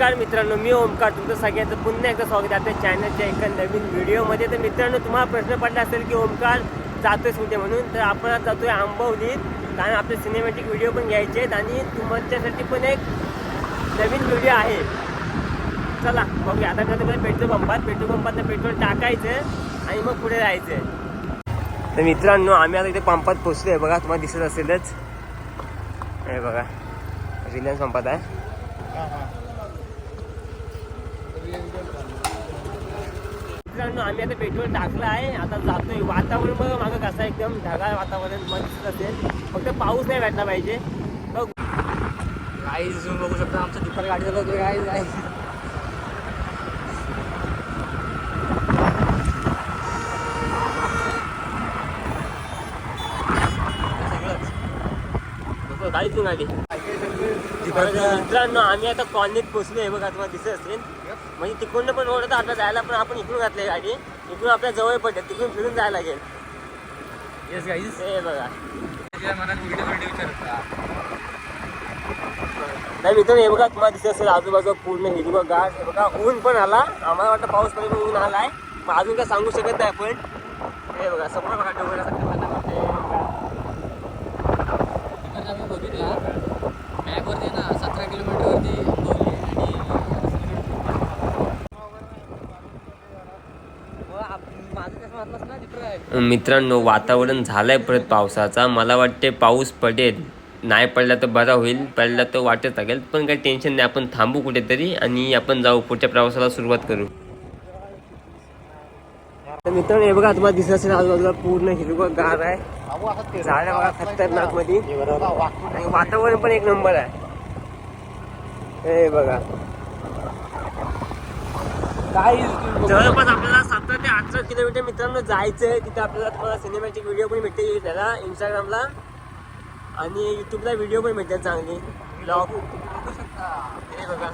नमस्कार मित्रांनो मी ओमकार तुमचं सगळ्यांचं पुन्हा एकदा स्वागत आहे आपल्या चॅनलच्या एका नवीन व्हिडिओमध्ये. तर मित्रांनो तुम्हाला प्रश्न पडला असेल की ओमकार जातोय कुठे म्हणून तर आपण आज जातोय आंबवलीत. कारण आपले सिनेमॅटिक व्हिडिओ पण घ्यायचे आहेत आणि तुमच्यासाठी पण एक नवीन व्हिडिओ आहे. चला मग आता कसं पेट्रोल पंपात पेट्रोल पंपात पेट्रोल टाकायचं आणि मग पुढे जायचं. तर मित्रांनो आम्ही आता इथे पंपात पोचलोय बघा तुम्हाला दिसत असेलच. हे बघा रिलायन्स पंपात आहे. मित्रांनो आम्ही आता पेट्रोल टाकलं आहे. आता जातोय वातावरण. बघा मागं कसं एकदम ढगाळ वातावरण मला दिसत असेल. फक्त पाऊस नाही भेटला पाहिजे. बघ. काही बघू शकता आमचं दुपारी गाडी चालवतोय काय नाही गाडी तू मित्रांनो आम्ही आता कॉलनीत पोहोचलोय. बघा तुम्हाला दिसत असेल. म्हणजे तिकडनं पण रोड होता आपल्या जायला पण आपण इकडून घातली गाडी. इकडून आपल्या जवळ पडते तिकडून फिरून जायला लागेल. येस गाईज हे बघा. नाही मित्रांनो हे बघा तुम्हाला दिसत असेल आजूबाजू पूर्ण हिरवं गाठ हे बघा ऊन पण आला. आम्हाला वाटतं पाऊस पण ऊन आलाय. मग अजून काय सांगू शकत नाही आपण. हे बघा समोर बघा आहे. आम्ही बघितला. मॅपवरती ना सतरा किलोमीटरवरती आंबवली आणि मित्रांनो वातावरण झालंय परत पावसाचा. मला वाटते पाऊस पडेल. नाही पडला तर बरा होईल. पडला तर वाटत लागेल. पण काही टेन्शन नाही. आपण थांबू कुठेतरी आणि आपण जाऊ पुढच्या प्रवासाला सुरुवात करू. तर मित्रांनो हे बघा तुम्हाला दिसत असेल आजूबाजूला पूर्ण हिरवं गार आहे. झाडं बघा खतरनाकमध्ये. आणि वातावरण पण एक नंबर आहे. हे बघा. जवळपास आपल्याला सतरा ते अठरा किलोमीटर मित्रांनो जायचं आहे. तिथे आपल्याला तुम्हाला सिनेमॅटिक व्हिडिओ पण भेटते त्याला इंस्टाग्रामला आणि युट्यूबला व्हिडिओ पण भेटतात चांगली. ब्लॉग हे बघा.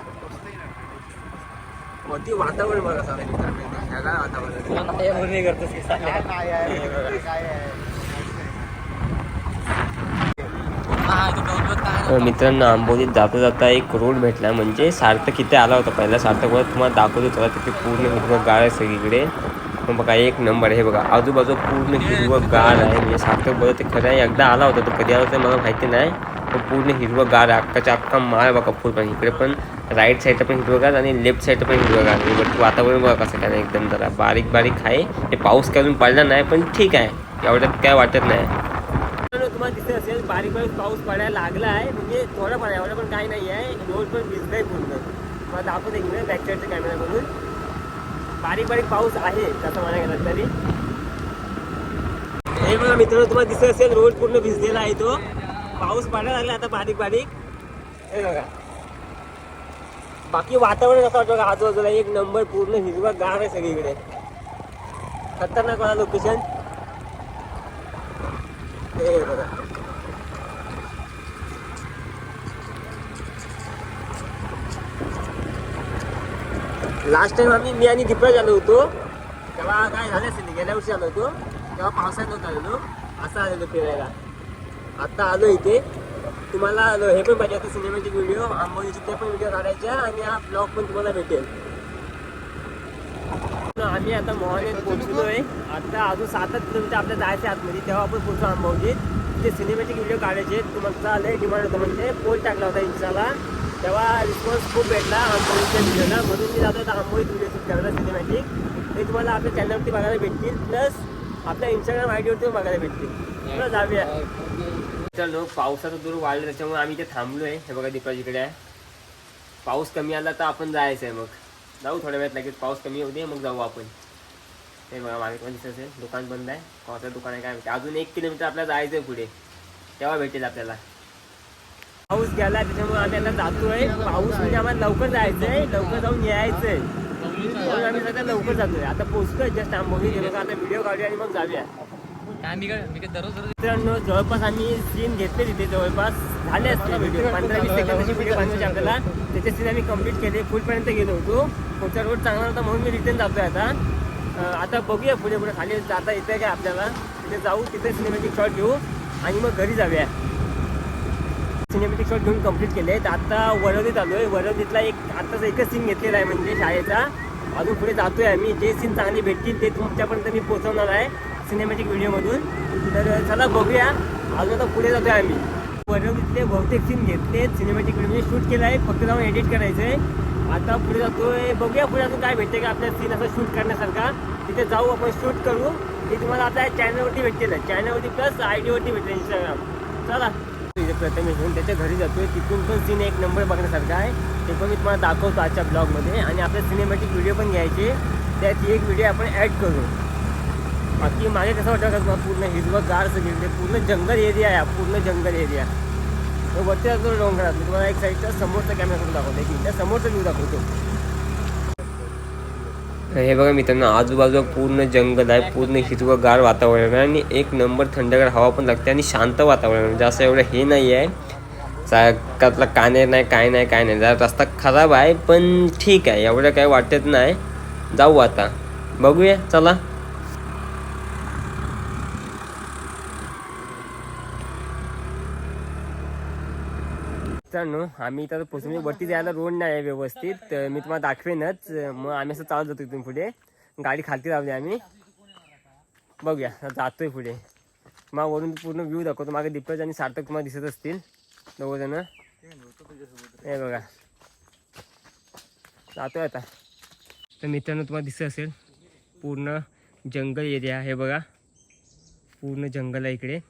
वातावरण बघा वातावरण. म्हणून हे करतोस की मित्रांनो आंबोलीत जाता जाता एक रोड भेटला म्हणजे सार्थक इथे आला होता पहिला. सार्थक वर तुम्हाला दाखवतो चला तिथे पूर्ण हिरवं गाळ आहे सगळीकडे. मग बघा एक नंबर आहे हे बघा. आजूबाजू पूर्ण हिरवं गाळ आहे. म्हणजे सार्थक बोलत ते खरं आहे एकदा आला होता तो कधी आला होता मला माहिती नाही. पण पूर्ण हिरवं गाळ आहे. अख्खाच्या अख्खा माळ बघा फुल पण इकडे पण. राईट साईडला पण हिरवं आणि लेफ्ट साईडला पण हिरवं गाळ आणि वरती वातावरण बघा कसं काय एकदम जरा बारीक बारीक आहे. हे पाऊस काय अजून पडला नाही पण ठीक आहे. एवढ्यात काय वाटत नाही. तुम्हाला दिसत असेल बारीक बारीक पाऊस पडायला लागला आहे. म्हणजे थोडं पण एवढं पण काही नाही आहे. रोड पण भिजलाय पूर्ण. मला दाखवते इकडे बॅक साईडच्या कॅमेरा म्हणून बारीक बारीक पाऊस आहे तसं मला गेलं तरी. हे बघा मित्रांनो तुम्हाला दिसत असेल रोड पूर्ण भिजलेला आहे तो. पाऊस पडायला लागला आता बारीक बारीक. हे बघा. बाकी वातावरण असं वाटतं आजूबाजूला एक नंबर पूर्ण हिरवा गार आहे सगळीकडे. खतरनाक वाला लोकेशन हे बघा. लास्ट टाइम आम्ही मी आणि दीपराज आलो होतो. तेव्हा काय झालं असेल गेल्या वर्षी आलो होतो. तेव्हा पावसात नव्हतं आलेलो. असं आलेलो फिरायला. आता आलो इथे. तुम्हाला हे पण पाहिजे आता सिनेमॅटिक व्हिडिओ आंबोलीचे ते पण व्हिडिओ काढायचे आणि हा ब्लॉग पण तुम्हाला भेटेल. आम्ही आता मोहानेत पोहोचलोय. आता अजून सातच किलोमीटर आपल्या जायचं आतमध्ये. तेव्हा आपण पोहोचलो आंबोलीत ते सिनेमॅटिक व्हिडिओ काढायचे. तुम्हाला लय डिमांड होतं म्हणजे पोल टाकला होता इंस्टाला तेव्हा रिस्पॉन्स खूप भेटला आंबोलीच्या व्हिडिओला म्हणून मी जातो आता आंबोलीत व्हिडिओ शूट करायला सिनेमॅटिक ते तुम्हाला आपल्या चॅनलवरती बघायला भेटतील. प्लस आपल्या इंस्टाग्राम आय डीवरती बघायला भेटतील. जाऊया. चलो हो, पावसाचा दूर वाढला त्याच्यामुळे आम्ही इथे थांबलोय. हे बघा दीपाजीकडे आहे. पाऊस कमी आला तर आपण जायचं आहे मग. जाऊ थोड्या वेळात लगेच पाऊस कमी होऊ दे मग जाऊ आपण. हे बघा मागे पण दिसत दुकान बंद आहे. कोणतं दुकान आहे काय माहिती. अजून एक किलोमीटर आपल्याला जायचं आहे पुढे. तेव्हा भेटेल आपल्याला. पाऊस गेला त्याच्यामुळे आम्ही आता जातोय. पाऊस म्हणजे आम्हाला लवकर जायचं आहे लवकर जाऊन यायचं आहे म्हणून आम्ही सध्या लवकर जातोय. आता पोचतोय जस्ट आंबोली हे बघा आता व्हिडिओ काढूया आणि मग जाऊया. काय मी काय मी काय दररोज दररोज मित्रांनो जवळपास आम्ही सीन घेतले तिथे जवळपास झाले असते व्हिडिओ पंधरा वीस सेकंदाची व्हिडिओ आपल्याला त्याचे सीन आम्ही कंप्लीट केले. फुलपर्यंत गेलो होतो. पुढचा रोड चांगला होता म्हणून मी रिटर्न जातोय आता. आता बघूया पुढे पुढे. खाली जाता येते काय आपल्याला? तिथे जाऊ तिथे सिनेमॅटिक शॉट घेऊ आणि मग घरी जाऊया. सिनेमॅटिक शॉट घेऊन कंप्लीट केले. तर आता वरवलीत आलो आहे. वरवलीतला एक आत्ताच एकच सीन घेतलेला आहे म्हणजे शाळेचा. अजून पुढे जातोय आम्ही. जे सीन चांगले भेटतील ते तुमच्यापर्यंत मी पोहोचवणार आहे. सिनेमॅटिक व्हिडिओमधून तर चला बघूया. अजून आता पुढे जातोय आम्ही. वरवलीतले बहुतेक सीन घेतले. सिनेमॅटिक व्हिडिओ शूट केला आहे फक्त जाऊन एडिट करायचं आहे आता पुढे जातोय. बघूया पुढे अजून काय भेटते का आपल्या सीन असं शूट करण्यासारखा. तिथे जाऊ आपण शूट करू. ते तुम्हाला आता चॅनलवरती भेटतील. चॅनलवरती प्लस आय डीवरती भेटेल इंस्टाग्राम चला. इथे प्रथमेश घेऊन त्याच्या घरी जातोय. तिथून पण सीन एक नंबर बघण्यासारखा आहे. ते पण मी तुम्हाला दाखवतो आजच्या ब्लॉगमध्ये आणि आपले सिनेमॅटिक व्हिडिओ पण घ्यायचे. त्यात एक व्हिडिओ आपण ॲड करू. बाकी मागे कसं वाटतं का तुम्हाला पूर्ण हिरवं गार सगळीकडे पूर्ण जंगल एरिया आहे पूर्ण जंगल एरिया तो वरती जातो डोंगरात. मी तुम्हाला एक साईडचा समोरचा कॅमेरा करून दाखवतो. एक त्या समोरचा व्ह्यू दाखवतो. हे बघा मित्रांनो आजूबाजूला पूर्ण जंगल आहे पूर्ण हिरवं गार वातावरण आहे आणि एक नंबर थंडगार हवा पण लागते आणि शांत वातावरण जास्त म्हणजे एवढं हे नाही आहे. चाकातला काने नाही काय नाही काय नाही. जरा रस्ता खराब आहे पण ठीक आहे. एवढं काही वाटत नाही. जाऊ आता. बघूया चला. मित्रांनो आम्ही इथं पोचून म्हणजे वरती जायला रोड नाही आहे व्यवस्थित. तर मी तुम्हाला दाखवेनच. मग आम्ही असं चालत जातो इथून पुढे. गाडी खालती लावली आम्ही. बघूया जातोय पुढे. मग वरून पूर्ण व्ह्यू दाखवतो. मागे दीपज आणि सार्थक तुम्हाला दिसत असतील. दोघं जण हे बघा. जातोय आता. तर मित्रांनो तुम्हाला दिसत असेल पूर्ण जंगल एरिया हे बघा. पूर्ण जंगल आहे इकडे.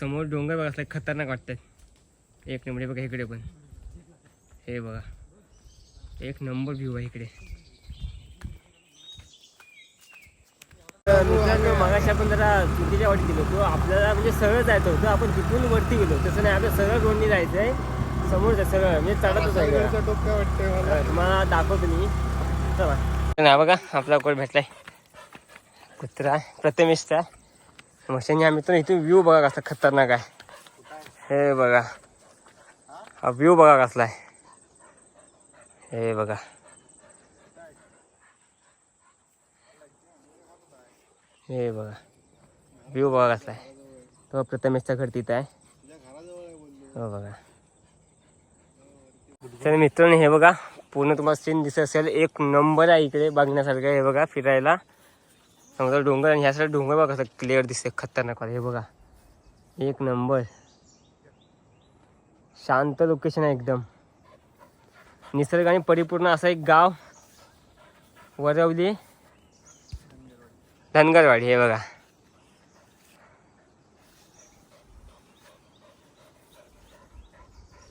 समोर डोंगर बघा असला खतरनाक वाटतात एक नंबर हे बघा इकडे पण. हे बघा. एक नंबर व्ह्यू आहे इकडे. मित्रांनो मगाशी आपण जरा चुकीच्या वाटी गेलो होतो. आपल्याला म्हणजे सरळ जायचं होतं. आपण तिथून वरती गेलो तसं नाही आपल्याला सरळ रोडनी जायचं आहे. समोर जा सरळ. म्हणजे चढतच आहे तुम्हाला दाखवतो मी. चला. नाही बघा. आपला कोण भेटलाय? कुत्रा प्रथमेशचा मशानी आम्ही तर इथून व्ह्यू बघा कसा खतरनाक आहे. हे बघा. हा व्ह्यू बघा कसला आहे. हे बघा. हे बघा. व्ह्यू बघा कसला आहे. तो प्रथमेशचा घर तिथं आहे. हो बघा. तर मित्रांनो हे बघा. पूर्ण तुम्हाला सीन दिसत असेल. एक नंबर आहे इकडे बघण्यासारखं हे बघा फिरायला. समजा डोंगर आणि ह्या साईड डोंगर बघा कसं क्लिअर दिसते खतरनाक हे बघा. एक नंबर शांत लोकेशन आहे एकदम. निसर्गाने परिपूर्ण असं एक गाव वरवली धनगरवाडी हे बघा.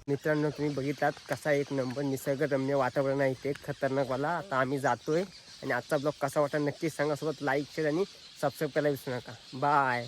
मित्रांनो तुम्ही बघितलात कसा एक नंबर निसर्गरम्य वातावरण आहे ते खतरनाकवाला आता आम्ही जातोय आणि आजचा ब्लॉग कसा वाटला नक्कीच सांगा. सोबत लाईक शेअर आणि सबस्क्राईब करायला विसरू नका. बाय